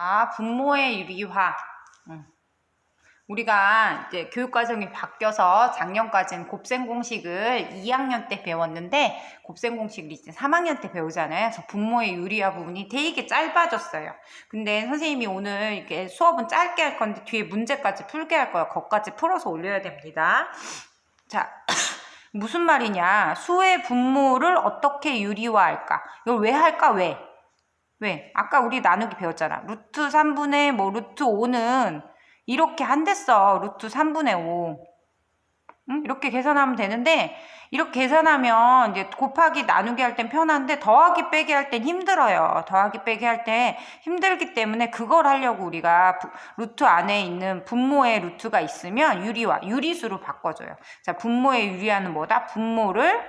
아, 분모의 유리화. 음. 우리가 이제 교육과정이 바뀌어서 작년까지는 곱셈 공식을 2학년 때 배웠는데 곱셈 공식을 이제 3학년 때 배우잖아요. 그래서 분모의 유리화 부분이 되게 짧아졌어요. 근데 선생님이 오늘 이렇게 수업은 짧게 할 건데 뒤에 문제까지 풀게 할 거예요. 거기까지 풀어서 올려야 됩니다. 자, 무슨 말이냐? 수의 분모를 어떻게 유리화할까? 이걸 왜 할까? 왜? 왜? 아까 우리 나누기 배웠잖아. 루트 3분의 뭐 루트 5는 이렇게 한댔어. 루트 3분의 5. 응? 이렇게 계산하면 되는데 이렇게 계산하면 이제 곱하기 나누기 할 땐 편한데 더하기 빼기 할 땐 힘들어요. 더하기 빼기 할 때 힘들기 때문에 그걸 하려고 우리가 부- 루트 안에 있는 분모의 루트가 있으면 유리화, 유리수로 바꿔줘요. 자, 분모의 유리화는 뭐다? 분모를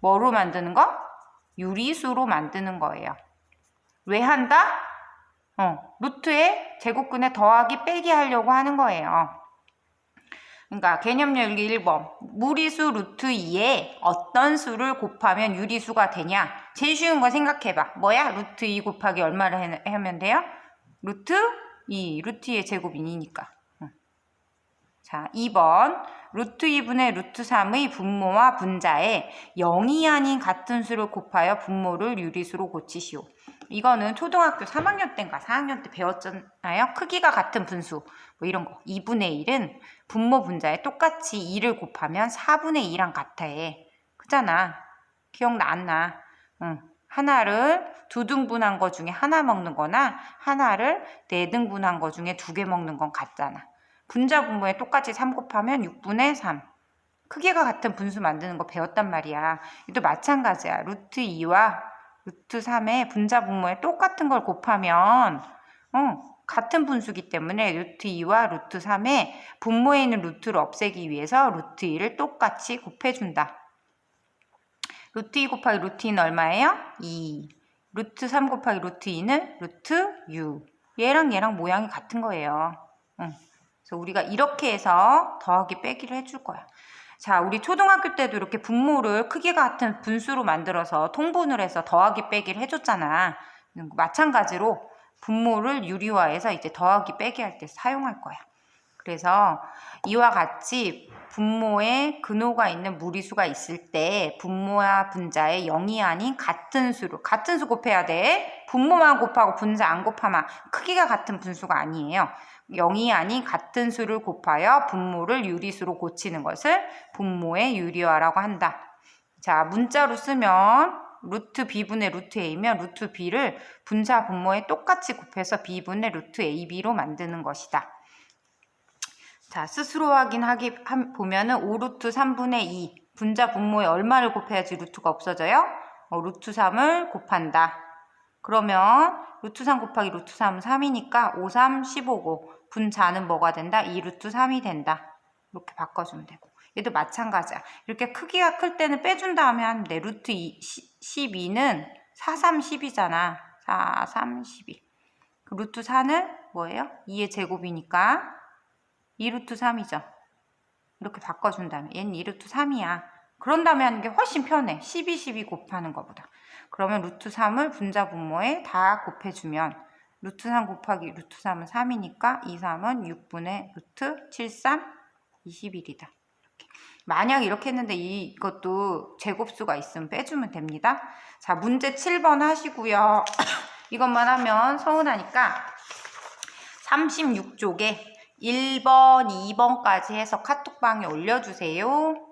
뭐로 만드는 거? 유리수로 만드는 거예요. 왜 한다? 어, 루트에 제곱근에 더하기 빼기 하려고 하는 거예요. 그러니까 개념 열기 1번. 무리수 루트 2에 어떤 수를 곱하면 유리수가 되냐? 제일 쉬운 거 생각해봐. 뭐야? 루트 2 곱하기 얼마를 해- 하면 돼요? 루트 2. 루트 2의 제곱이 2니까. 자, 2번. 루트 2분의 루트 3의 분모와 분자에 0이 아닌 같은 수를 곱하여 분모를 유리수로 고치시오. 이거는 초등학교 3학년 때인가 4학년 때 배웠잖아요. 크기가 같은 분수. 뭐 이런 거. 2분의 1은 분모 분자에 똑같이 2를 곱하면 4분의 2랑 같아. 그잖아. 기억나 안 나? 응. 하나를 두 등분한 거 중에 하나 먹는 거나 하나를 네 등분한 거 중에 두 개 먹는 건 같잖아. 분자 분모에 똑같이 3 곱하면 6분의 3. 크기가 같은 분수 만드는 거 배웠단 말이야. 이도 마찬가지야. 루트 2와 루트 3의 분자 분모에 똑같은 걸 곱하면 어, 같은 분수기 때문에 루트 2와 루트 3의 분모에 있는 루트를 없애기 위해서 루트 2를 똑같이 곱해준다. 루트 2 곱하기 루트 2는 얼마예요? 2. 루트 3 곱하기 루트 2는 루트 6. 얘랑 얘랑 모양이 같은 거예요. 응. 그래서 우리가 이렇게 해서 더하기 빼기를 해줄 거야. 자, 우리 초등학교 때도 이렇게 분모를 크기가 같은 분수로 만들어서 통분을 해서 더하기 빼기를 해줬잖아. 음, 마찬가지로 분모를 유리화해서 이제 더하기 빼기 할 때 사용할 거야. 그래서 이와 같이 분모에 근호가 있는 무리수가 있을 때 분모와 분자에 0이 아닌 같은 수로 같은 수 곱해야 돼. 분모만 곱하고 분자 안 곱하면 크기가 같은 분수가 아니에요. 0이 아닌 같은 수를 곱하여 분모를 유리수로 고치는 것을 분모의 유리화라고 한다. 자, 문자로 쓰면 루트 b분의 루트 a면 루트 b를 분자 분모에 똑같이 곱해서 b분의 루트 ab로 만드는 것이다. 자, 스스로 확인하기 함- 보면은 5루트 3분의 2 분자 분모에 얼마를 곱해야지 루트가 없어져요? 어, 루트 3을 곱한다. 그러면 루트 3 곱하기 루트 3은 3이니까 5, 3, 15고 분자는 뭐가 된다? 2 루트 3이 된다. 이렇게 바꿔주면 되고 얘도 마찬가지야. 이렇게 크기가 클 때는 빼준 다음에 하면 돼. 루트 2, 12는 4, 3, 10이잖아. 4, 3, 12. 그 루트 4는 뭐예요? 2의 제곱이니까 2루트 3이죠. 이렇게 바꿔준 다음에 얘는 2루트 3이야. 그런 다음에 하는 게 훨씬 편해. 12, 12 곱하는 것보다. 그러면 루트 3을 분자 분모에 다 곱해주면 루트 3 곱하기 루트 3은 3이니까 2, 3은 6분의 루트 7, 3, 21이다. 이렇게. 만약 이렇게 했는데 이것도 제곱수가 있으면 빼주면 됩니다. 자, 문제 7번 하시고요. 이것만 하면 서운하니까 36쪽에 1번, 2번까지 해서 카톡방에 올려주세요.